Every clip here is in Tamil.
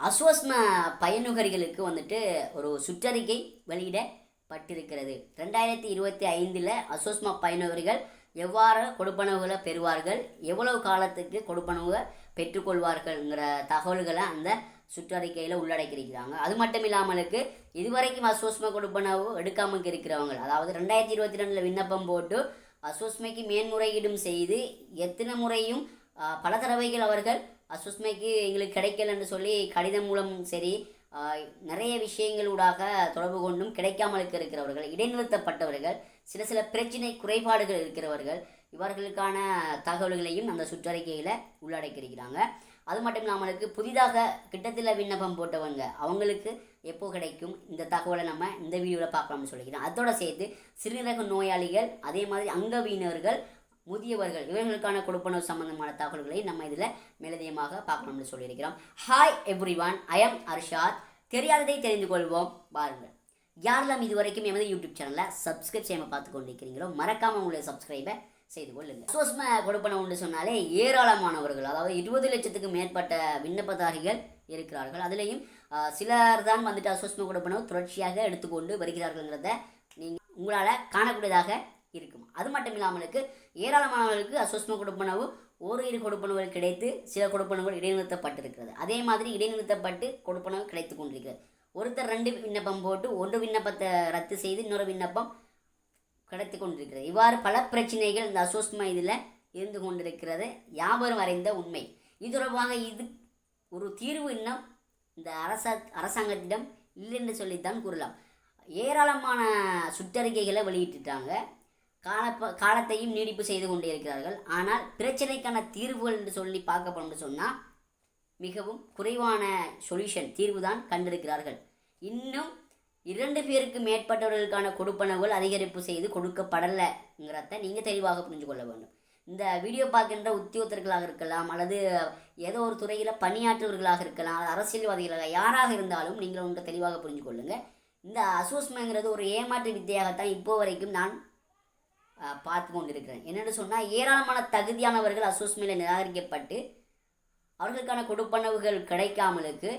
அஸ்வஸ்ம பயனுகரிகளுக்கு வந்துட்டு ஒரு சுற்றறிக்கை வெளியிடப்பட்டிருக்கிறது. ரெண்டாயிரத்தி இருபத்தி ஐந்தில் அஸ்வஸ்ம பயனுகரிகள் எவ்வாறு கொடுப்பனவுகளை பெறுவார்கள்? எவ்வளவு காலத்துக்கு கொடுப்பனவுகளை பெற்றுக்கொள்வார்கள்ங்கிற தகவல்களை அந்த சுற்றறிக்கையில் உள்ளடக்கியிருக்கிறாங்க. அது மட்டும் இல்லாமலுக்கு இதுவரைக்கும் அசோஸ்ம கொடுப்பனவு எடுக்காமல் இருக்கிறவங்க அதாவது ரெண்டாயிரத்தி இருபத்தி ரெண்டில் விண்ணப்பம் போட்டு அஸ்வஸ்மைக்கு மேன்முறையீடும் செய்து எத்தனை முறையும் பல தடவைகள் அவர்கள் அஸ்வஸ்மைக்கு எங்களுக்கு கிடைக்கல என்று சொல்லி கடிதம் மூலம் சரி நிறைய விஷயங்களூடாக தொடர்பு கொண்டும் கிடைக்காமல் இருக்கிறவர்கள் இடைநிறுத்தப்பட்டவர்கள் சில சில பிரச்சினை குறைபாடுகள் இருக்கிறவர்கள் இவர்களுக்கான தகவல்களையும் அந்த சுற்றறிக்கையில் உள்ளடக்கியிருக்கிறாங்க. அது மட்டும் இல்லாமலுக்கு புதிதாக கிட்டத்தில் விண்ணப்பம் போட்டவங்க அவங்களுக்கு எப்போ கிடைக்கும் இந்த தகவலை நம்ம இந்த வீடியோவில் பார்க்கலாம்னு சொல்லிக்கிறோம். அதோட சேர்த்து சிறுநீரக நோயாளிகள் அதே மாதிரி அங்கவீனர்கள் முதியவர்கள் இவர்களுக்கான கொடுப்பனவு சம்பந்தமான தகவல்களை நம்ம இதில் மேலதிகமாக பார்க்கணும்னு சொல்லியிருக்கிறோம். Hi everyone I am Arshad தெரியாததை தெரிந்து கொள்வோம். பாருங்கள். யாரெல்லாம் இது வரைக்கும் எமது யூடியூப் சேனலில் சப்ஸ்கிரைப் செய்யாமல் பார்த்து கொண்டிருக்கிறீங்களோ மறக்காமல் உங்களுடைய சப்ஸ்கிரைபை செய்து கொள்ளுங்கள் சோஸ்ம கொடுப்பனம் உண்டு சொன்னாலே ஏராளமானவர்கள் அதாவது இருபது லட்சத்துக்கு மேற்பட்ட விண்ணப்பதாரிகள் இருக்கிறார்கள். அதுலேயும் சிலர் தான் வந்துட்டு அசோஸ்ம கொடுப்பனவு தொடர்ச்சியாக எடுத்துக்கொண்டு வருகிறார்கள்ங்கிறத நீங்கள் உங்களால் காணக்கூடியதாக இருக்கும். அது மட்டும் இல்லாமலுக்கு ஏராளமானவர்களுக்கு அசோஸ்ம கொடுப்பனவு ஓரிரு கொடுப்பனவுகள் கிடைத்து சில கொடுப்பனவுகள் இடைநிறுத்தப்பட்டிருக்கிறது. அதே மாதிரி இடைநிறுத்தப்பட்டு கொடுப்பனவு கிடைத்து கொண்டிருக்கிறது. ஒருத்தர் ரெண்டு விண்ணப்பம் போட்டு ஒன்று விண்ணப்பத்தை ரத்து செய்து இன்னொரு விண்ணப்பம் கிடைத்து கொண்டிருக்கிறது. இவ்வாறு பல பிரச்சனைகள் இந்த அசோஸ்மா இதில் இருந்து கொண்டிருக்கிறது. யாவரும் அறிந்த உண்மை. இது தொடர்பாக இது ஒரு தீர்வு இன்னும் இந்த அரச அரசாங்கத்திடம் இல்லைன்னு சொல்லித்தான் கூறலாம். ஏராளமான சுற்றறிக்கைகளை வெளியிட்டுட்டாங்க காலப்ப காலத்தையும் நீடிப்பு செய்து கொண்டே இருக்கிறார்கள் ஆனால் பிரச்சனைக்கான தீர்வுகள் என்று சொல்லி பார்க்கப்படும் சொன்னால் மிகவும் குறைவான சொல்யூஷன் தீர்வு தான் கண்டிருக்கிறார்கள். இன்னும் இரண்டு பேருக்கு மேற்பட்டவர்களுக்கான கொடுப்பனவுகள் அதிகரிப்பு செய்து கொடுக்கப்படலைங்கிறத நீங்கள் தெளிவாக புரிஞ்சு கொள்ள வேண்டும். இந்த வீடியோ பார்க்கின்ற உத்தியோகத்தர்களாக இருக்கலாம் அல்லது ஏதோ ஒரு துறையில் பணியாற்றுவர்களாக இருக்கலாம் அரசியல்வாதிகளாக யாராக இருந்தாலும் நீங்கள் ஒன்று தெளிவாக புரிஞ்சு கொள்ளுங்கள் இந்த அசோஸ்மங்கிறது ஒரு ஏமாற்று வித்தையாகத்தான் இப்போ வரைக்கும் நான் பார்த்து கொண்டிருக்கிறேன். என்னென்னு சொன்னால் ஏராளமான தகுதியானவர்கள் அசோஸ்மையில் நிராகரிக்கப்பட்டு அவர்களுக்கான கொடுப்பனவுகள் கிடைக்காமலுக்கு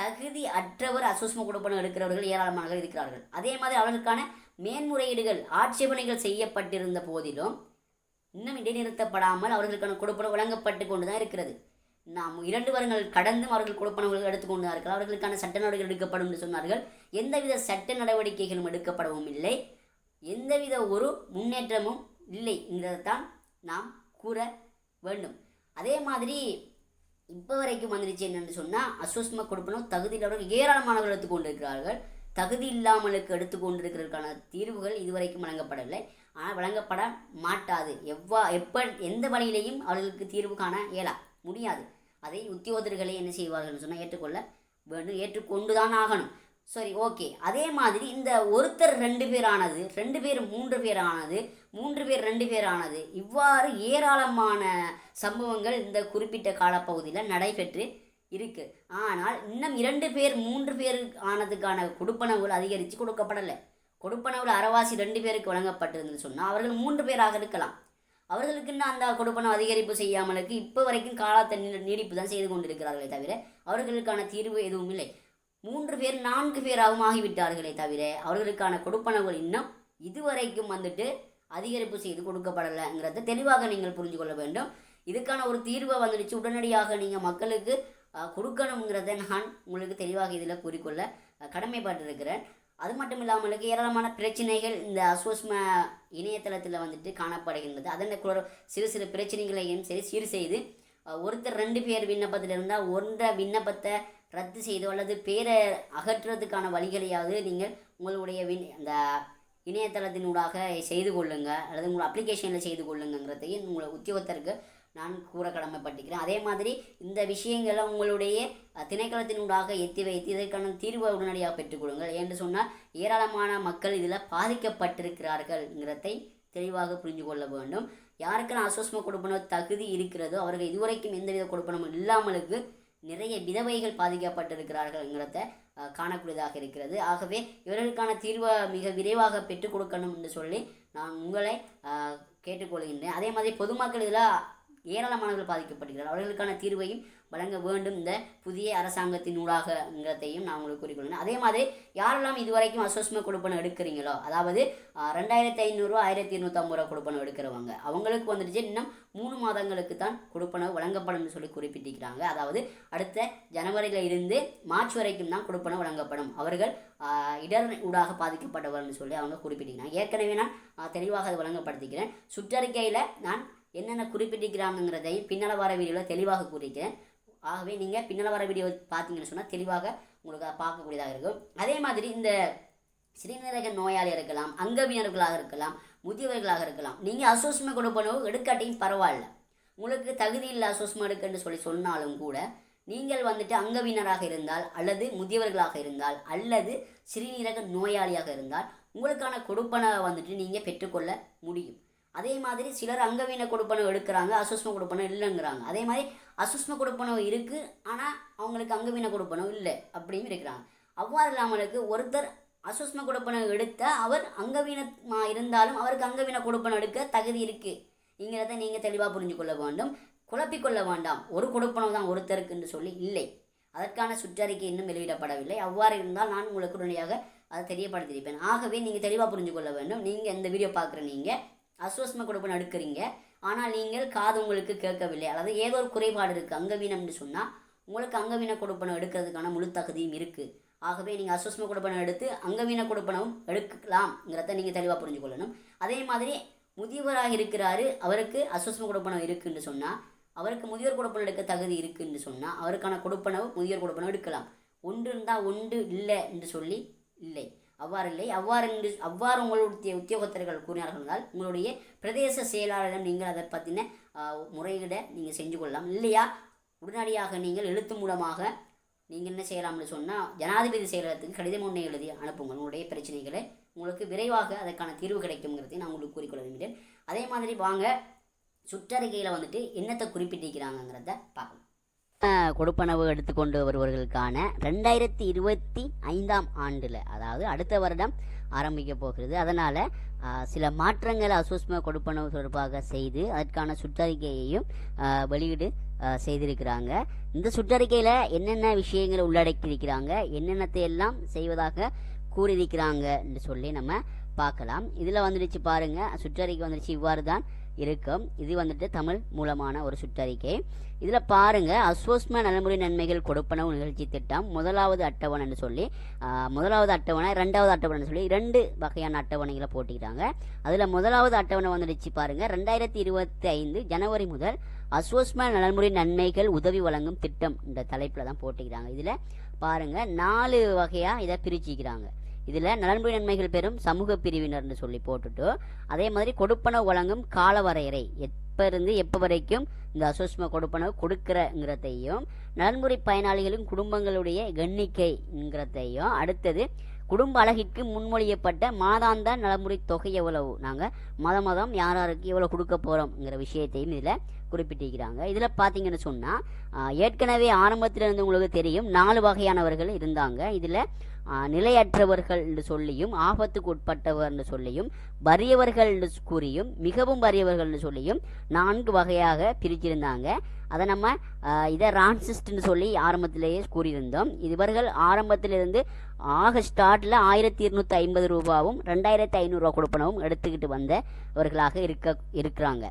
தகுதி அற்றவர் அசோஸ்ம கொடுப்பனவு எடுக்கிறவர்கள் ஏராளமானவர்கள் இருக்கிறார்கள். அதே மாதிரி அவர்களுக்கான மேன்முறையீடுகள் ஆட்சேபனைகள் செய்யப்பட்டிருந்த போதிலும் இன்னும் இடைநிறுத்தப்படாமல் அவர்களுக்கான கொடுப்பனவு வழங்கப்பட்டு கொண்டு தான் இருக்கிறது. நாம் இரண்டு வருடங்கள் கடந்தும் அவர்கள் கொடுப்பனவுகள் எடுத்துக்கொண்டார்கள் இருக்கிறார் அவர்களுக்கான சட்ட நடவடிக்கைகள் எடுக்கப்படும் என்று சொன்னார்கள். எந்தவித சட்ட நடவடிக்கைகளும் எடுக்கப்படவும் இல்லை. எந்தவித ஒரு முன்னேற்றமும் இல்லைங்கிறதான் நாம் கூற வேண்டும். அதே மாதிரி இப்போ வரைக்கும் வந்துருச்சு என்னென்னு சொன்னால் அஸ்வஸ்ம கொடுப்பனும் தகுதியில்லவர்கள் ஏராளமானவர்கள் எடுத்துக்கொண்டு இருக்கிறார்கள் தகுதி இல்லாமலுக்கு எடுத்துக்கொண்டிருக்கிறதுக்கான தீர்வுகள் இதுவரைக்கும் வழங்கப்படவில்லை. ஆனால் வழங்கப்பட மாட்டாது. எவ்வா எப்ப எந்த வழியிலையும் அவர்களுக்கு தீர்வு காண இயலா முடியாது. அதை உத்தியோகத்தர்களை என்ன செய்வார்கள் சொன்னால் ஏற்றுக்கொள்ள வேண்டும். ஏற்றுக்கொண்டு தான் ஆகணும். சரி ஓகே அதே மாதிரி இந்த ஒருத்தர் ரெண்டு பேரானது ரெண்டு பேர் மூன்று பேர் ஆனது மூன்று பேர் ரெண்டு பேர் ஆனது இவ்வாறு ஏராளமான சம்பவங்கள் இந்த குறிப்பிட்ட காலப்பகுதியில் நடைபெற்று இருக்கு. ஆனால் இன்னும் இரண்டு பேர் மூன்று பேர் ஆனதுக்கான கொடுப்பனவுகள் அதிகரித்து கொடுக்கப்படலை. கொடுப்பனவுகள் அறவாசி ரெண்டு பேருக்கு வழங்கப்பட்டிருந்தது சொன்னால் அவர்கள் மூன்று பேராக இருக்கலாம். அவர்களுக்கு இன்னும் அந்த கொடுப்பனவு அதிகரிப்பு செய்யாமலுக்கு இப்போ வரைக்கும் காலத்தை நீ- நீடிப்பு தான் செய்து கொண்டிருக்கிறார்களே தவிர அவர்களுக்கான தீர்வு எதுவும் இல்லை. மூன்று பேர் நான்கு பேராகவும் ஆகிவிட்டார்களே தவிர அவர்களுக்கான கொடுப்பனவுகள் இன்னும் இதுவரைக்கும் வந்துட்டு அதிகரிப்பு செய்து கொடுக்கப்படலைங்கிறத தெளிவாக நீங்கள் புரிஞ்சு கொள்ள வேண்டும். இதுக்கான ஒரு தீர்வை வந்துடுச்சு. உடனடியாக நீங்கள் மக்களுக்கு கொடுக்கணுங்கிறத நான் உங்களுக்கு தெளிவாக இதில் கூறிக்கொள்ள கடமைப்பட்டிருக்கிறேன். அது மட்டும் இல்லாமல் ஏராளமான பிரச்சனைகள் இந்த அசோஸ்ம இணையதளத்தில் வந்துட்டு காணப்படுகின்றது. அதன் குற- சிறு சிறு பிரச்சனைகளையும் சரி சீர் செய்து ஒருத்தர் ரெண்டு பேர் விண்ணப்பத்தில் இருந்தால் ஒன்றை விண்ணப்பத்தை ரத்து செய்தோ அல்லது பேரை அகற்றுறதுக்கான வழிகளையாவது நீங்கள் உங்களுடைய வின் அந்த இணையதளத்தினூடாக செய்து கொள்ளுங்க அல்லது உங்கள் அப்ளிகேஷனில் செய்து கொள்ளுங்கிறதையும் உங்களை உத்தியோகத்தருக்கு நான் கூற கடமைப்பட்டிருக்கிறேன். அதே மாதிரி இந்த விஷயங்களை உங்களுடைய திணைக்களத்தினூடாக எத்தி வைத்து இதற்கான தீர்வை உடனடியாக பெற்றுக்கொள்ளுங்கள் என்று சொன்னால் ஏராளமான மக்கள் இதில் பாதிக்கப்பட்டிருக்கிறார்கள்ங்கிறதை தெளிவாக புரிந்து கொள்ள வேண்டும். யாருக்கெல்லாம் அசோஸ்ம கொடுப்பனோ தகுதி இருக்கிறதோ அவர்கள் இதுவரைக்கும் எந்தவித கொடுப்பனமும் இல்லாமலுக்கு நிறைய விதவைகள் பாதிக்கப்பட்டிருக்கிறார்கள்ங்கிறத காணக்கூடியதாக இருக்கிறது. ஆகவே இவர்களுக்கான தீர்வை மிக விரைவாக பெற்றுக் கொடுக்கணும் என்று சொல்லி நான் உங்களை கேட்டுக்கொள்கின்றேன். அதே மாதிரி பொதுமக்கள் இதில் ஏராளமானவர்கள் பாதிக்கப்படுகிறார் அவர்களுக்கான தீர்வையும் வழங்க வேண்டும் இந்த புதிய அரசாங்கத்தின் ஊடாகங்கிறதையும் நான் உங்களுக்கு கூறிக்கொள்கிறேன். அதே மாதிரி யாரெல்லாம் இதுவரைக்கும் அசோஸ்ம கொடுப்பனை எடுக்கிறீங்களோ அதாவது ரெண்டாயிரத்தி ஐநூறுரூவா ஆயிரத்தி இருநூற்றம்பது ரூபா கொடுப்பனை எடுக்கிறவங்க அவங்களுக்கு வந்துட்டு இன்னும் மூணு மாதங்களுக்கு தான் கொடுப்பனவு வழங்கப்படும்னு சொல்லி குறிப்பிட்டிருக்கிறாங்க. அதாவது அடுத்த ஜனவரியில் இருந்து மார்ச் வரைக்கும் தான் கொடுப்பனவு வழங்கப்படும். அவர்கள் இடர் ஊடாக பாதிக்கப்பட்டவர்னு சொல்லி அவங்க குறிப்பிட்டிருக்கிறாங்க. ஏற்கனவே நான் தெளிவாக அதை வழங்கப்படுத்திக்கிறேன். சுற்றறிக்கையில் நான் என்னென்ன குறிப்பிட்டிருக்கிறாங்கிறதையும் பின்னால் வர வீடியோவில் தெளிவாக கூறிக்கிறேன். ஆகவே நீங்கள் பின்னால் வர வீடியோ பார்த்தீங்கன்னு சொன்னால் தெளிவாக உங்களுக்கு பார்க்கக்கூடியதாக இருக்கும். அதே மாதிரி இந்த சிறுநீரக நோயாளி இருக்கலாம் அங்கவினர்களாக இருக்கலாம் முதியவர்களாக இருக்கலாம் நீங்கள் அசோஸ்மை கொடுப்பனவு எடுக்காட்டியும் பரவாயில்ல. உங்களுக்கு தகுதி இல்லை அசோஸ்மை எடுக்கன்னு சொல்லி சொன்னாலும் கூட நீங்கள் வந்துட்டு அங்கவினராக இருந்தால் அல்லது முதியவர்களாக இருந்தால் அல்லது சிறுநீரக நோயாளியாக இருந்தால் உங்களுக்கான கொடுப்பனவை வந்துட்டு நீங்கள் பெற்றுக்கொள்ள முடியும். அதே மாதிரி சிலர் அங்கவீன கொடுப்பனவு எடுக்கிறாங்க அசுஸ்ம கொடுப்பனம் இல்லைங்கிறாங்க. அதே மாதிரி அசுஸ்ம கொடுப்பனவு இருக்குது ஆனால் அவங்களுக்கு அங்கவீன கொடுப்பனவு இல்லை அப்படின்னு இருக்கிறாங்க. அவ்வாறு இல்லாமலுக்கு ஒருத்தர் அசுஸ்ம கொடுப்பனவு எடுத்த அவர் அங்கவீனமாக இருந்தாலும் அவருக்கு அங்கவீன கொடுப்பனம் எடுக்க தகுதி இருக்குங்கிறத நீங்கள் தெளிவாக புரிஞ்சு கொள்ள வேண்டும். குழப்பிக்கொள்ள வேண்டாம். ஒரு கொடுப்பனவு தான் ஒருத்தருக்கு என்று சொல்லி இல்லை. அதற்கான சுற்றறிக்கை இன்னும் வெளியிடப்படவில்லை. அவ்வாறு இருந்தால் நான் உங்களுக்கு உடனடியாக அதை தெரியப்படுத்தியிருப்பேன். ஆகவே நீங்கள் தெளிவாக புரிஞ்சு கொள்ள வேண்டும். நீங்கள் இந்த வீடியோ பார்க்குற நீங்கள் அஸ்வஸ்ம கொடுப்பனை எடுக்கிறீங்க ஆனால் நீங்கள் காது உங்களுக்கு கேட்கவில்லை. அதாவது ஏதோ ஒரு குறைபாடு இருக்குது அங்கவீனம்னு சொன்னால் உங்களுக்கு அங்கவீன கொடுப்பனை எடுக்கிறதுக்கான முழு தகுதியும் இருக்குது ஆகவே நீங்கள் அஸ்வஸ்ம கொடுப்பனை எடுத்து அங்கவீன கொடுப்பனவும் எடுக்கலாம்ங்கிறத நீங்கள் தெளிவாக புரிஞ்சு கொள்ளணும். அதே மாதிரி முதியவராக இருக்கிறாரு. அவருக்கு அஸ்வஸ்ம கொடுப்பனம் இருக்குன்னு சொன்னால் அவருக்கு முதியோர் கொடுப்பனம் எடுக்க தகுதி இருக்குன்னு சொன்னால் அவருக்கான கொடுப்பனவு முதியோர் கொடுப்பனம் எடுக்கலாம். ஒன்று இருந்தால் ஒன்று இல்லை என்று சொல்லி இல்லை. அவ்வாறு இல்லை அவ்வாறு என்று அவ்வாறு உங்களுடைய உத்தியோகத்தர்கள் கூறினார்கள் என்றால் உங்களுடைய பிரதேச செயலாளரிடம் நீங்கள் அதை பற்றின முறையிட நீங்கள் செஞ்சு கொள்ளலாம். இல்லையா? உடனடியாக நீங்கள் எழுத்து மூலமாக நீங்கள் என்ன செய்யலாம்னு சொன்னால் ஜனாதிபதி செயலகத்துக்கு கடிதம் ஒன்றை எழுதி அனுப்புங்கள். உங்களுடைய பிரச்சனைகளை உங்களுக்கு விரைவாக அதற்கான தீர்வு கிடைக்குங்கிறதை நான் உங்களுக்கு கூறிக்கொள்ள விரும்புகிறேன். அதே மாதிரி வாங்க சுற்றறிக்கையில் வந்துட்டு என்னத்தை குறிப்பிட்டிருக்கிறாங்கங்கிறத பார்க்கலாம். கொடுப்பனவு எடுத்துக்கொண்டு வருவர்களுக்கான ரெண்டாயிரத்தி இருபத்தி ஐந்தாம் ஆண்டில் அதாவது அடுத்த வருடம் ஆரம்பிக்க போகிறது. அதனால் சில மாற்றங்களை அசூஸ்ம கொடுப்பனவு தொடர்பாக செய்து அதற்கான சுற்றறிக்கையையும் வெளியீடு செய்திருக்கிறாங்க. இந்த சுற்றறிக்கையில் என்னென்ன விஷயங்களை உள்ளடக்கியிருக்கிறாங்க என்னென்னத்தை எல்லாம் செய்வதாக கூறியிருக்கிறாங்க என்று சொல்லி நம்ம பார்க்கலாம். இதில் வந்துடுச்சு பாருங்க. சுற்றறிக்கை வந்துடுச்சு. இவ்வாறு தான் இருக்கும் இது வந்துட்டு தமிழ் மூலமான ஒரு சுற்றறிக்கை. இதில் பாருங்க அஸ்வஸ்ம நலமுறை நன்மைகள் கொடுப்பனவு நிகழ்ச்சி திட்டம். முதலாவது அட்டவணைன்னு சொல்லி முதலாவது அட்டவணை ரெண்டாவது அட்டவணைன்னு சொல்லி ரெண்டு வகையான அட்டவணைகளை போட்டிக்கிறாங்க அதில் முதலாவது அட்டவணை வந்துடுச்சு பாருங்க. ரெண்டாயிரத்தி இருபத்தி ஐந்து ஜனவரி முதல் அஸ்வஸ்ம நலமுறை நன்மைகள் உதவி வழங்கும் திட்டம் இந்த தலைப்பில் தான் போட்டிக்கிறாங்க இதில் பாருங்க நாலு வகையாக இதை பிரிச்சுக்கிறாங்க. இதில் நலன்புரி நன்மைகள் பெறும் சமூக பிரிவினர்னு சொல்லி போட்டுட்டு அதே மாதிரி கொடுப்பனவு வழங்கும் காலவரையறை. எப்போ இருந்து எப்போ வரைக்கும் இந்த அசோஸ்ம கொடுப்பனவு கொடுக்குறங்கிறதையும் நலன்புரி பயனாளிகளின் குடும்பங்களுடைய எண்ணிக்கைங்கிறதையும் அடுத்தது குடும்ப அழகிற்கு முன்மொழியப்பட்ட மாதாந்த நலமுறை தொகை எவ்வளவு? நாங்கள் மாதம் மாதம் யார் யாருக்கு எவ்வளோ கொடுக்க போகிறோம்ங்கிற விஷயத்தையும் இதில் குறிப்பிட்டிருக்கிறாங்க. இதில் பார்த்தீங்கன்னு சொன்னால் ஏற்கனவே ஆரம்பத்தில் இருந்து உங்களுக்கு தெரியும் நாலு வகையானவர்கள் இருந்தாங்க. இதில் நிலையற்றவர்கள் என்று சொல்லியும் ஆபத்துக்கு உட்பட்டவர் என்று சொல்லியும் வறியவர்கள் என்று கூறியும் மிகவும் வறியவர்கள் சொல்லியும் நான்கு வகையாக பிரிச்சிருந்தாங்க. அதை நம்ம இதை ரான்சிஸ்ட்னு சொல்லி ஆரம்பத்திலேயே கூறியிருந்தோம். இவர்கள் ஆரம்பத்திலிருந்து ஆக ஸ்டார்டில் ஆயிரத்தி இருநூற்றி ஐம்பது ரூபாவும் ரெண்டாயிரத்தி ஐநூறுரூவா கொடுப்பனவும் எடுத்துக்கிட்டு வந்தவர்களாக இருக்க இருக்கிறாங்க.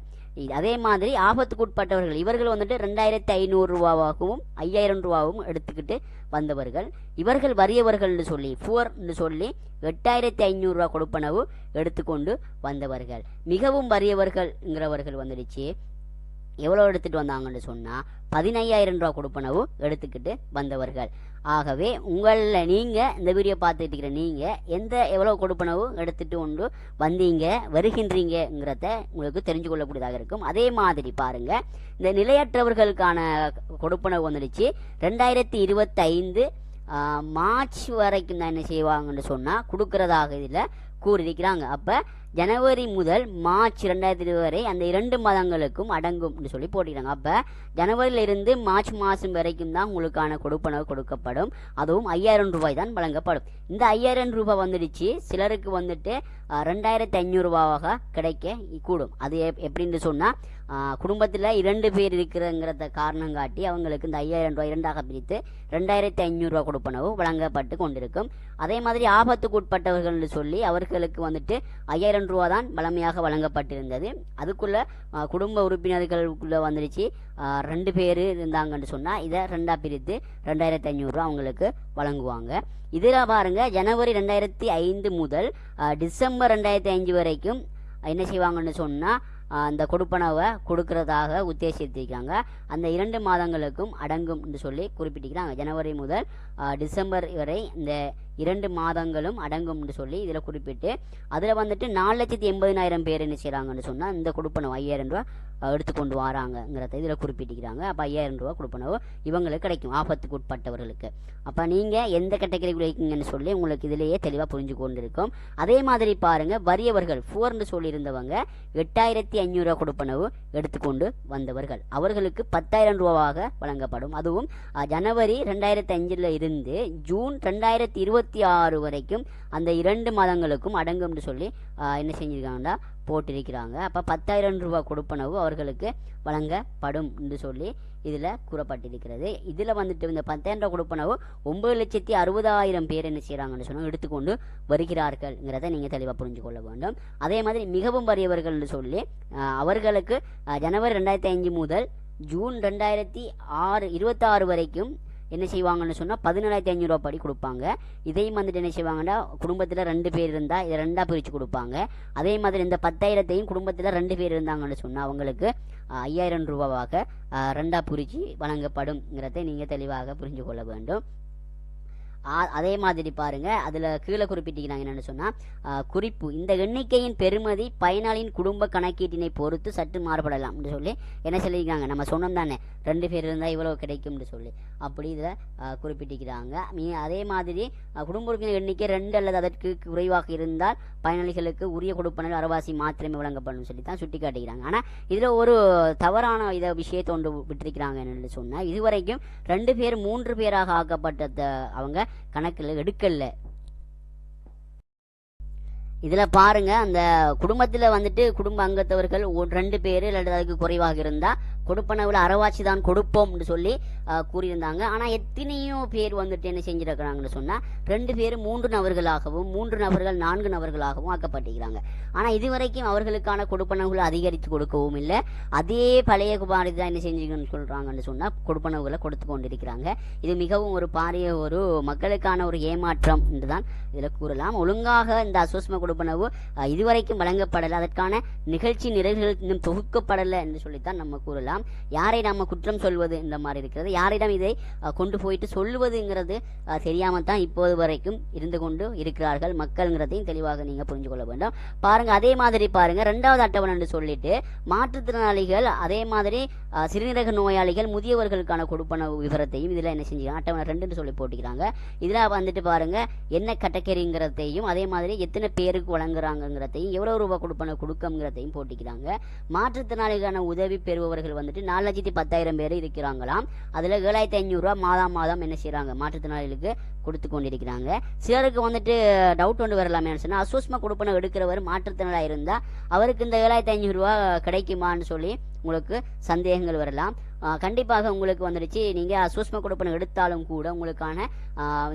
அதே மாதிரி ஆபத்துக்கு உட்பட்டவர்கள் இவர்கள் வந்துட்டு ரெண்டாயிரத்தி ஐநூறு ரூபாவாகவும் ஐயாயிரம் ரூபாவும் எடுத்துக்கிட்டு வந்தவர்கள். இவர்கள் வறியவர்கள்னு சொல்லி புவர்னு சொல்லி எட்டாயிரத்தி ஐநூறுரூவா கொடுப்பனவு எடுத்துக்கொண்டு வந்தவர்கள். மிகவும் வறியவர்கள்ங்கிறவர்கள் வந்துடுச்சு. எவ்வளோ எடுத்துகிட்டு வந்தாங்கன்னு சொன்னால் பதினையாயிரம் ரூபா கொடுப்பனவு எடுத்துக்கிட்டு வந்தவர்கள். ஆகவே உங்களில் நீங்கள் இந்த வீடியோ பார்த்துட்டு இருக்கிற நீங்கள் எந்த எவ்வளோ கொடுப்பனவு எடுத்துகிட்டு ஒன்று வந்தீங்க வருகின்றீங்கிறத உங்களுக்கு தெரிஞ்சு கொள்ளக்கூடியதாக இருக்கும். அதே மாதிரி பாருங்கள் இந்த நிலையற்றவர்களுக்கான கொடுப்பனவு வந்துடுச்சு. ரெண்டாயிரத்தி இருபத்தைந்து மார்ச் வரைக்கும் தான் என்ன செய்வாங்கன்னு சொன்னால் கொடுக்கறதாக இதில் கூறியிருக்கிறாங்க. அப்போ ஜனவரி முதல் மார்ச் ரெண்டாயிரத்தி இருபது வரை அந்த இரண்டு மாதங்களுக்கும் அடங்கும்னு சொல்லி போட்டிருக்காங்க. அப்போ ஜனவரியிலிருந்து மார்ச் மாதம் வரைக்கும் தான் உங்களுக்கான கொடுப்பனவு கொடுக்கப்படும். அதுவும் ஐயாயிரம் ரூபாய் தான் வழங்கப்படும். இந்த ஐயாயிரம் ரூபாய் வந்துடுச்சு. சிலருக்கு வந்துட்டு ரெண்டாயிரத்தி ஐநூறுரூபாவாக கிடைக்க கூடும். அது எப் எப்படின்னு சொன்னால் குடும்பத்தில் இரண்டு பேர் இருக்கிறங்கிறத காரணம் காட்டி அவங்களுக்கு இந்த ஐயாயிரம் ரூபாய் இரண்டாக பிரித்து ரெண்டாயிரத்தி ஐநூறுரூவா கொடுப்பனவு வழங்கப்பட்டு கொண்டிருக்கும். அதே மாதிரி ஆபத்துக்கு உட்பட்டவர்கள்னு சொல்லி அவர்களுக்கு வந்துட்டு ஐயாயிரம் ரூபா தான் வழமையாக வழங்கப்பட்டிருந்தது. அதுக்குள்ளே குடும்ப உறுப்பினர்களுக்குள்ளே வந்துடுச்சு ரெண்டு பேர் இருந்தாங்கன்னு சொன்னால் இதை ரெண்டாக பிரித்து ரெண்டாயிரத்தி ஐநூறுரூவா அவங்களுக்கு வழங்குவாங்க. இதில் பாருங்க ஜனவரி ரெண்டாயிரத்தி ஐந்து முதல் டிசம்பர் ரெண்டாயிரத்தி அஞ்சு வரைக்கும் என்ன செய்வாங்கன்னு சொன்னால் அந்த கொடுப்பனவை கொடுக்கறதாக உத்தேசித்திருக்காங்க. அந்த இரண்டு மாதங்களுக்கும் அடங்கும் என்று சொல்லி குறிப்பிட்டிருக்கிறாங்க. ஜனவரி முதல் டிசம்பர் வரை இந்த இரண்டு மாதங்களும் அடங்கும் சொல்லி இதில் குறிப்பிட்டு அதில் வந்துட்டு நாலு லட்சத்தி எண்பதினாயிரம் பேர் என்ன செய்கிறாங்கன்னு சொன்னால் இந்த கொடுப்பனவு ஐயாயிரம் ரூபா எடுத்துக்கொண்டு வராங்கங்கிறத இதில் குறிப்பிட்டிருக்கிறாங்க. அப்போ ஐயாயிரம் ரூபா கொடுப்பனவு இவங்களுக்கு கிடைக்கும் ஆபத்துக்கு உட்பட்டவர்களுக்கு. அப்போ நீங்கள் எந்த கேட்டகரிக்குள்ள இருக்கீங்கன்னு சொல்லி உங்களுக்கு இதிலேயே தெளிவாக புரிஞ்சு கொண்டு இருக்கும் அதே மாதிரி பாருங்கள் வறியவர்கள் ஃபோர்னு சொல்லியிருந்தவங்க எட்டாயிரத்தி ஐநூறுரூவா கொடுப்பனவு எடுத்துக்கொண்டு வந்தவர்கள். அவர்களுக்கு பத்தாயிரம் ரூபாவாக வழங்கப்படும். அதுவும் ஜனவரி ரெண்டாயிரத்தி அஞ்சில் இருந்து ஜூன் ரெண்டாயிரத்தி இருபத்தி ஆறு வரைக்கும் அந்த இரண்டு மாதங்களுக்கும் அடங்கும்னு சொல்லி என்ன செஞ்சிருக்காங்கன்னா போட்டிருக்கிறாங்க. அப்போ பத்தாயிரம் ரூபாய் கொடுப்பனவு அவர்களுக்கு வழங்கப்படும் என்று சொல்லி இதில் கூறப்பட்டிருக்கிறது. இதில் வந்துட்டு இந்த பத்தாயிரம் ரூபாய் கொடுப்பனவு ஒன்பது லட்சத்தி அறுபதாயிரம் பேர் என்ன செய்கிறாங்கன்னு சொன்னால் எடுத்துக்கொண்டு வருகிறார்கள்ங்கிறத நீங்கள் தெளிவாக புரிஞ்சு கொள்ள வேண்டும். அதே மாதிரி மிகவும் வறியவர்கள்னு சொல்லி அவர்களுக்கு ஜனவரி ரெண்டாயிரத்தி அஞ்சு முதல் ஜூன் ரெண்டாயிரத்தி ஆறு இருபத்தாறு வரைக்கும் என்ன செய்வாங்கன்னு சொன்னால் பதினேழாயிரத்தி ஐநூறுரூவா படி கொடுப்பாங்க. இதையும் வந்துட்டு என்ன செய்வாங்கன்னா குடும்பத்தில் ரெண்டு பேர் இருந்தால் இதை ரெண்டாக பிரித்து கொடுப்பாங்க. அதே மாதிரி இந்த பத்தாயிரத்தையும் குடும்பத்தில் ரெண்டு பேர் இருந்தாங்கன்னு சொன்னால் அவங்களுக்கு ஐயாயிரம் ரூபாவாக ரெண்டாக பிரித்து வழங்கப்படும்ங்கிறத நீங்கள் தெளிவாக புரிஞ்சு கொள்ள வேண்டும். அதே மாதிரி பாருங்க. அதில் கீழே குறிப்பிட்டிருக்கிறாங்க என்னென்னு சொன்னால் குறிப்பு இந்த எண்ணிக்கையின் பெறுமதி பயனாளியின் குடும்ப கணக்கீட்டினை பொறுத்து சற்று மாறுபடலாம் சொல்லி என்ன சொல்லியிருக்காங்க? நம்ம சொன்னோம் தானே ரெண்டு பேர் இருந்தால் இவ்வளோ கிடைக்கும்னு சொல்லி. அப்படி இதில் குறிப்பிட்டிருக்கிறாங்க. மீ அதே மாதிரி குடும்ப உறுப்பினர் எண்ணிக்கை ரெண்டு அல்லது அதற்கு குறைவாக இருந்தால் பயனாளிகளுக்கு உரிய கொடுப்பனர் அரவாசி மாத்திரமே வழங்கப்படும் சொல்லி தான் சுட்டி காட்டுகிறாங்க ஆனால் இதில் ஒரு தவறான இதை விஷயத்தை ஒன்று விட்டிருக்கிறாங்க என்னன்னு சொன்னால் இதுவரைக்கும் ரெண்டு பேர் மூன்று பேராக ஆக்கப்பட்ட அவங்க கணக்கில் எடுக்கல. இதில் பாருங்க அந்த குடும்பத்தில் வந்துட்டு குடும்ப அங்கத்தவர்கள் ஒ- ரெண்டு பேர் அல்லது அதுக்கு குறைவாக இருந்தால் கொடுப்பனவில் அறவாட்சி தான் கொடுப்போம்னு சொல்லி கூறியிருந்தாங்க. ஆனால் எத்தனையோ பேர் வந்துட்டு என்ன செஞ்சிருக்கிறாங்கன்னு சொன்னால் ரெண்டு பேர் மூன்று நபர்களாகவும் மூன்று நபர்கள் நான்கு நபர்களாகவும் ஆக்கப்பட்டிருக்கிறாங்க. ஆனால் இதுவரைக்கும் அவர்களுக்கான கொடுப்பனவுகளை அதிகரித்து கொடுக்கவும் இல்லை. அதே பழைய குபாரி தான் என்ன செஞ்சுக்கணும்னு சொல்கிறாங்கன்னு சொன்னால் கொடுப்பனவுகளை கொடுத்து கொண்டிருக்கிறாங்க. இது மிகவும் ஒரு பாரிய ஒரு மக்களுக்கான ஒரு ஏமாற்றம் என்று தான் இதில் கூறலாம். ஒழுங்காக இந்த அசோஸ்ம கொடுப்பனவு இதுவரைக்கும் வழங்கப்படலை. அதற்கான நிகழ்ச்சி நிறைவுகள் இன்னும் தொகுக்கப்படலை என்று சொல்லித்தான் நம்ம கூறலாம். யாரை நம்ம குற்றம் சொல்வது இந்த மாதிரி இருக்கிறது? யாரிடம் இதை கொண்டு போயிட்டு சொல்லுவதுங்கிறது தெரியாமல் தான் இப்போது வரைக்கும் இருந்து கொண்டு இருக்கிறார்கள் மக்கள்ங்கிறதையும் தெளிவாக நீங்கள் புரிஞ்சு கொள்ள வேண்டும். பாருங்க அதே மாதிரி பாருங்க ரெண்டாவது அட்டவணை என்று சொல்லிட்டு மாற்றுத்திறனாளிகள் அதே மாதிரி சிறுநீரக நோயாளிகள் முதியவர்களுக்கான கொடுப்பன விவரத்தையும் இதில் என்ன செஞ்சுக்கலாம் அட்டவணை ரெண்டுன்னு சொல்லி போட்டுக்கிறாங்க இதில் வந்துட்டு பாருங்க என்ன கட்டக்கரிங்கிறதையும் அதே மாதிரி எத்தனை பேருக்கு வழங்குறாங்கங்கிறதையும் எவ்வளோ ரூபாய் கொடுப்பன கொடுக்கங்கிறதையும் போட்டிக்கிறாங்க மாற்றுத்திறனாளிகளான உதவி பெறுபவர்கள் வந்து வந்துட்டு நாலு லட்சத்தி பத்தாயிரம் பேர் இருக்கிறாங்களாம். அதில் ஏழாயிரத்தி ஐநூறுரூவா மாதம் மாதம் என்ன செய்கிறாங்க மாற்றுத்திறனாளிகளுக்கு கொடுத்து கொண்டிருக்கிறாங்க. சிலருக்கு வந்துட்டு டவுட் ஒன்று வரலாமே சொன்னால் அசோஸ்மா கொடுப்பனவு எடுக்கிறவர் மாற்றுத்திறனாக இருந்தால் அவருக்கு இந்த ஏழாயிரத்தி ஐநூறுரூவா கிடைக்குமான்னு சொல்லி உங்களுக்கு சந்தேகங்கள் வரலாம். கண்டிப்பாக உங்களுக்கு வந்துடுச்சு. நீங்கள் அசூஸ்ம கொடுப்பனை எடுத்தாலும் கூட உங்களுக்கான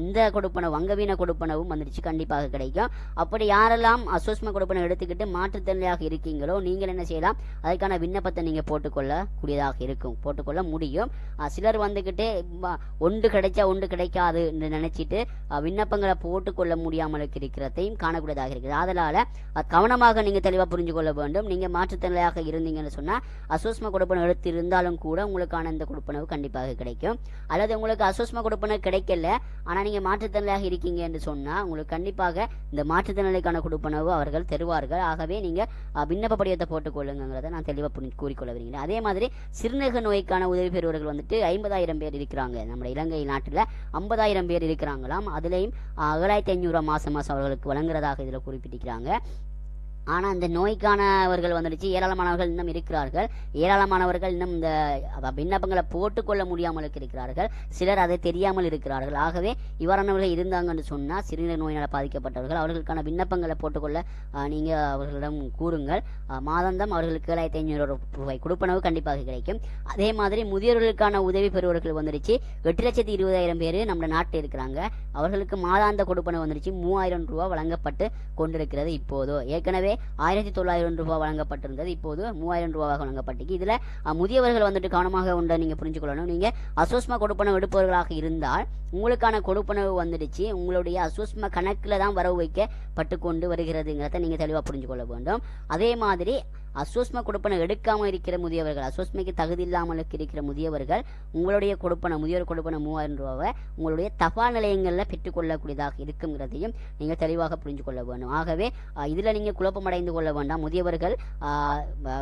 இந்த கொடுப்பனவு வங்கவீன கொடுப்பனவும் வந்துடுச்சு. கண்டிப்பாக கிடைக்கும். அப்படி யாரெல்லாம் அசூஸ்ம கொடுப்பனை எடுத்துக்கிட்டு மாற்றுத்திறனாளியாக இருக்கீங்களோ நீங்கள் என்ன செய்யலாம்? அதற்கான விண்ணப்பத்தை நீங்கள் போட்டுக்கொள்ள கூடியதாக இருக்கும். போட்டுக்கொள்ள முடியும். சிலர் வந்துக்கிட்டு ஒன்று கிடைச்சா ஒன்று கிடைக்காது என்று நினச்சிட்டு விண்ணப்பங்களை போட்டுக்கொள்ள முடியாமல் இருக்கிறதையும் காணக்கூடியதாக இருக்குது. அதனால் கவனமாக நீங்கள் தெளிவாக புரிஞ்சு கொள்ள வேண்டும். நீங்கள் மாற்றுத்திறனாளியாக இருந்தீங்கன்னு சொன்னால் அசூஸ்ம கொடுப்பனை எடுத்து இருந்தாலும் கூட உங்களுக்கான இந்த கொடுப்பனவு கண்டிப்பாக கிடைக்கும். அல்லது உங்களுக்கு அசோஸ்மா கொடுப்பனவு கிடைக்கல ஆனால் நீங்கள் மாற்றுத்திறனாளியாக இருக்கீங்க என்று சொன்னால் உங்களுக்கு கண்டிப்பாக இந்த மாற்றுத்திறனாளிக்கான கொடுப்பனவு அவர்கள் தருவார்கள். ஆகவே நீங்கள் விண்ணப்ப படிவத்தை போட்டுக்கொள்ளுங்கிறத நான் தெளிவாக கூறிக்கொள்ள விரும்புகிறேன். அதே மாதிரி சிறுநீரக நோய்க்கான உதவி பெறுவர்கள் வந்துட்டு ஐம்பதாயிரம் பேர் இருக்கிறாங்க. நம்ம இலங்கை நாட்டில் ஐம்பதாயிரம் பேர் இருக்கிறாங்களாம். அதுலேயும் ஏழாயிரத்தி ஐநூறுரூவா மாதம் மாதம் அவர்களுக்கு வழங்குறதாக இதில் குறிப்பிட்டிருக்கிறாங்க. ஆனால் இந்த நோய்க்கானவர்கள் வந்துடுச்சு. ஏராளமானவர்கள் இன்னும் இருக்கிறார்கள். ஏராளமானவர்கள் இன்னும் இந்த விண்ணப்பங்களை போட்டுக்கொள்ள முடியாமல் இருக்கிறார்கள். சிலர் அதை தெரியாமல் இருக்கிறார்கள். ஆகவே இவ்வாறானவர்கள் இருந்தாங்கன்னு சொன்னால் சிறுநீர் நோயினால் பாதிக்கப்பட்டவர்கள் அவர்களுக்கான விண்ணப்பங்களை போட்டுக்கொள்ள நீங்கள் அவர்களிடம் கூறுங்கள். மாதந்தம் மாதாந்தம் அவர்களுக்கு ஏழாயிரத்தி ஐநூறு ரூபாய் கொடுப்பனவு கண்டிப்பாக கிடைக்கும். அதே மாதிரி முதியோர்களுக்கான உதவி பெறுவர்கள் வந்துடுச்சு. எட்டு லட்சத்தி இருபதாயிரம் பேர் நம்ம நாட்டில் இருக்கிறாங்க. அவர்களுக்கு மாதாந்த கொடுப்பனவு வந்துடுச்சு. மூவாயிரம் ரூபாய் வழங்கப்பட்டு கொண்டிருக்கிறது இப்போதோ. ஏற்கனவே ஆயிரத்தி தொள்ளாயிரம் ரூபாய் வழங்கப்பட்டிருந்தது. இப்போது மூவாயிரம் ரூபாவாக வழங்கப்பட்டிருக்கு. இதில் முதியவர்கள் வந்துட்டு கவனமாக உண்டை நீங்கள் புரிஞ்சுக்கொள்ளணும். நீங்கள் அசோஸ்மா கொடுப்பனவு எடுப்பவர்களாக இருந்தால் உங்களுக்கான கொடுப்பனவு வந்துடுச்சு. உங்களுடைய அசோஸ்மா கணக்கில் தான் வரவு வைக்கப்பட்டு கொண்டு வருகிறதுங்கிறத நீங்கள் தெளிவாக புரிஞ்சு கொள்ள வேண்டும். அதே மாதிரி அசோஸ்ம கொடுப்பனை எடுக்காமல் இருக்கிற முதியவர்கள் அசோஸ்மைக்கு தகுதி இல்லாமல் இருக்கிற முதியவர்கள் உங்களுடைய கொடுப்பனை முதியோர் கொடுப்பன மூவாயிரம் ரூபாவை உங்களுடைய தபால் நிலையங்களில் பெற்றுக்கொள்ளக்கூடியதாக இருக்குங்கிறதையும் நீங்கள் தெளிவாக புரிஞ்சு கொள்ள வேண்டும். ஆகவே இதில் நீங்கள் குழப்பமடைந்து கொள்ள வேண்டாம். முதியவர்கள்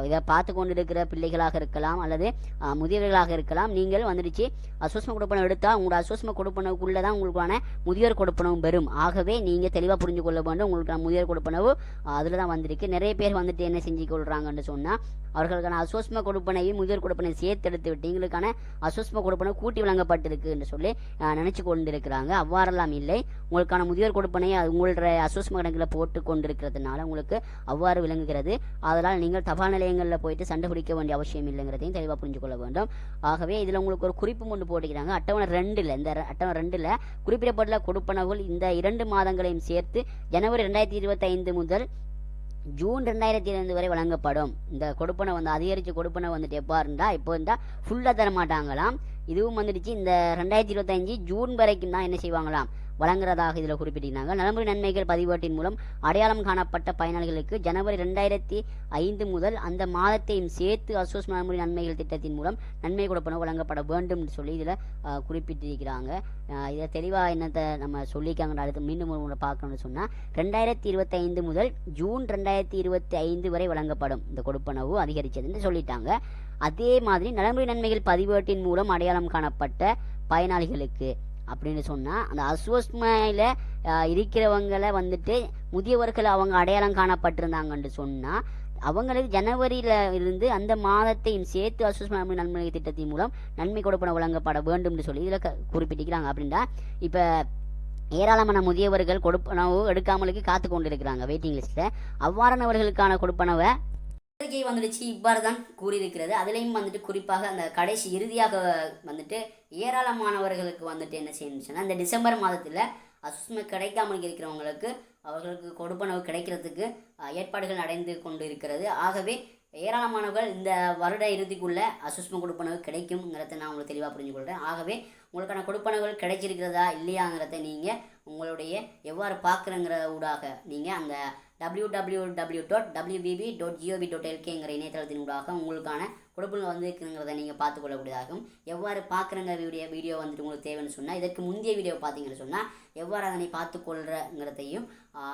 இதை பார்த்து கொண்டிருக்கிற பிள்ளைகளாக இருக்கலாம் அல்லது முதியவர்களாக இருக்கலாம். நீங்கள் வந்துடுச்சு அசோஸ்ம கொடுப்பனை எடுத்தால் உங்களோட அசோஸ்ம கொடுப்பனவுக்குள்ளே தான் உங்களுக்கான முதியோர் கொடுப்பனவும் பெறும். ஆகவே நீங்கள் தெளிவாக புரிஞ்சு கொள்ள வேண்டும். உங்களுக்கான முதியோர் கொடுப்பனவு அதில் தான் வந்திருக்கு. நிறைய பேர் வந்துட்டு என்ன செஞ்சு கொடுக்குறாங்கன்னு சொன்னால் அவர்களுக்கான அசோஸ்ம கொடுப்பனையும் முதியோர் கொடுப்பனை சேர்த்து எடுத்து விட்டு எங்களுக்கான அசோஸ்ம கொடுப்பனை கூட்டி வழங்கப்பட்டிருக்கு என்று சொல்லி நினைச்சு கொண்டிருக்கிறாங்க. அவ்வாறெல்லாம் இல்லை. உங்களுக்கான முதியோர் கொடுப்பனை அது உங்களுடைய அசோஸ்ம கணக்கில் போட்டு கொண்டிருக்கிறதுனால உங்களுக்கு அவ்வாறு விளங்குகிறது. அதனால் நீங்கள் தபால் நிலையங்களில் போயிட்டு சண்டை பிடிக்க வேண்டிய அவசியம் இல்லைங்கிறதையும் தெளிவாக புரிஞ்சு கொள்ள வேண்டும். ஆகவே இதில் உங்களுக்கு ஒரு குறிப்பு ஒன்று போட்டுக்கிறாங்க அட்டவணை ரெண்டில் இந்த அட்டவணை ரெண்டில் குறிப்பிடப்பட்டுள்ள கொடுப்பனவுகள் இந்த இரண்டு மாதங்களையும் சேர்த்து ஜனவரி ரெண்டாயிரத்தி இருபத்தைந்து முதல் ஜூன் ரெண்டாயிரத்தி இருந்து வரை வழங்கப்படும். இந்த கொடுப்பனை வந்து அதிகரித்த கொடுப்பனை வந்துட்டு எப்போ இருந்தால் இப்போ இருந்தால் ஃபுல்லாக தர மாட்டாங்களாம் இதுவும் வந்துடுச்சு இந்த ரெண்டாயிரத்தி இருபத்தஞ்சி ஜூன் வரைக்கும் தான் என்ன செய்வாங்களாம். வழங்குறதாக இதில் குறிப்பிட்டிருந்தாங்க. நடைமுறை நன்மைகள் பதிவேட்டின் மூலம் அடையாளம் காணப்பட்ட பயனாளிகளுக்கு ஜனவரி ரெண்டாயிரத்தி ஐந்து முதல் அந்த மாதத்தையும் சேர்த்து அசோஸ் நலமுறை நன்மைகள் திட்டத்தின் மூலம் நன்மை கொடுப்பனவு வழங்கப்பட வேண்டும் சொல்லி இதில் குறிப்பிட்டிருக்கிறாங்க. இதை தெளிவாக என்னத்தை நம்ம சொல்லியிருக்காங்க அடுத்து மீண்டும் ஒரு முறை பார்க்கணும்னு சொன்னால் ரெண்டாயிரத்தி இருபத்தைந்து முதல் ஜூன் ரெண்டாயிரத்தி இருபத்தி ஐந்து வரை வழங்கப்படும் இந்த கொடுப்பனவு அதிகரித்ததுன்னு சொல்லிட்டாங்க. அதே மாதிரி நலமுறை நன்மைகள் பதிவேட்டின் மூலம் அடையாளம் காணப்பட்ட பயனாளிகளுக்கு அப்படின்னு சொன்னால் அந்த அஸ்வஸ்மையில் இருக்கிறவங்களை வந்துட்டு முதியவர்கள் அவங்க அடையாளம் காணப்பட்டிருந்தாங்கன்னு சொன்னால் அவங்களுக்கு ஜனவரியில இருந்து அந்த மாதத்தையும் சேர்த்து அசுஸ்ம நன்மை திட்டத்தின் மூலம் நன்மை கொடுப்பன வழங்கப்பட வேண்டும்னு சொல்லி இதில் குறிப்பிட்டிருக்கிறாங்க. அப்படின்னா இப்போ ஏராளமான முதியவர்கள் கொடுப்பனவு எடுக்காமலுக்கு காத்து கொண்டிருக்கிறாங்க வெயிட்டிங் லிஸ்ட்டில் அவ்வாறானவர்களுக்கான கொடுப்பனவை அறிக்கை வந்துடுச்சு இவ்வாறு தான் கூறியிருக்கிறது. அதுலேயும் வந்துட்டு குறிப்பாக அந்த கடைசி இறுதியாக வந்துட்டு ஏராளமானவர்களுக்கு வந்துட்டு என்ன செய்யணுச்சுன்னா இந்த டிசம்பர் மாதத்தில் அசுஸ்மை கிடைக்காமல் இருக்கிறவங்களுக்கு அவர்களுக்கு கொடுப்பனவு கிடைக்கிறதுக்கு ஏற்பாடுகள் நடந்து கொண்டு இருக்கிறது ஆகவே ஏராளமானவர்கள் இந்த வருட இறுதிக்குள்ள அசுஸ்ம கொடுப்பனவு கிடைக்குங்கிறத நான் உங்களுக்கு தெளிவாக புரிஞ்சுக்கொள்கிறேன் ஆகவே உங்களுக்கான கொடுப்பனவுகள் கிடைச்சிருக்கிறதா இல்லையாங்கிறத நீங்கள் உங்களுடைய எவ்வாறு பார்க்குறங்கிற ஊடாக நீங்கள் அந்த W W W dot WBB dot GOV dot எல்கேங்கிற இணையதளத்தின் ஊடாக உங்களுக்கான கொடுப்புகள் வந்திருக்குங்கிறத நீங்கள் பார்த்துக்கொள்ளக்கூடியதாகும். எவ்வாறு பார்க்குறங்க வீடியோ வீடியோ வந்துட்டு உங்களுக்கு தேவைன்னு சொன்னால் இதற்கு முந்தைய வீடியோ பார்த்தீங்கன்னு சொன்னால் எவ்வாறு அதனை பார்த்துக்கொள்கிறங்கிறதையும்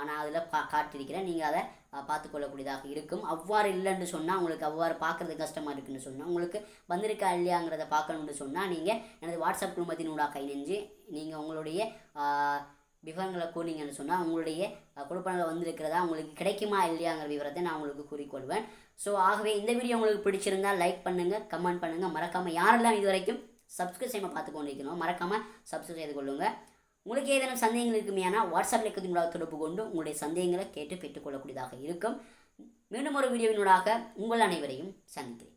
நான் அதில் பா காட்டியிருக்கிறேன். நீங்கள் அதை பார்த்துக்கொள்ளக்கூடியதாக இருக்கும். அவ்வாறு இல்லைன்னு சொன்னால் உங்களுக்கு அவ்வாறு பார்க்குறது கஷ்டமாக இருக்குன்னு சொன்னால் உங்களுக்கு வந்திருக்கா இல்லையாங்கிறத பார்க்கணும்னு சொன்னால் நீங்கள் எனது வாட்ஸ்அப் குழுமத்தின் ஊடாக இணைஞ்சு நீங்கள் உங்களுடைய விவரங்களை கூறிங்கன்னு சொன்னால் உங்களுடைய கொடுப்பனங்கள் வந்திருக்கிறதா உங்களுக்கு கிடைக்குமா இல்லையாங்கிற விவரத்தை நான் உங்களுக்கு கூறிக்கொள்வேன். ஸோ ஆகவே இந்த வீடியோ உங்களுக்கு பிடிச்சிருந்தா லைக் பண்ணுங்கள் கமெண்ட் பண்ணுங்கள் மறக்காமல் யாரெல்லாம் இது வரைக்கும் சப்ஸ்கிரைப் செய்யாமல் பார்த்து கொண்டிருக்கணும் மறக்காமல் சப்ஸ்கிரைப் செய்து கொள்ளுங்கள் உங்களுக்கு ஏதேனும் சந்தேகங்கள் இருக்குமையானா வாட்ஸ்அப்பில் இருக்கிற தொடர்பு கொண்டு உங்களுடைய சந்தேகங்களை கேட்டு பெற்றுக்கொள்ளக்கூடியதாக இருக்கும். மீண்டும் ஒரு வீடியோவினூடாக உங்கள் அனைவரையும் சந்திக்கிறேன்.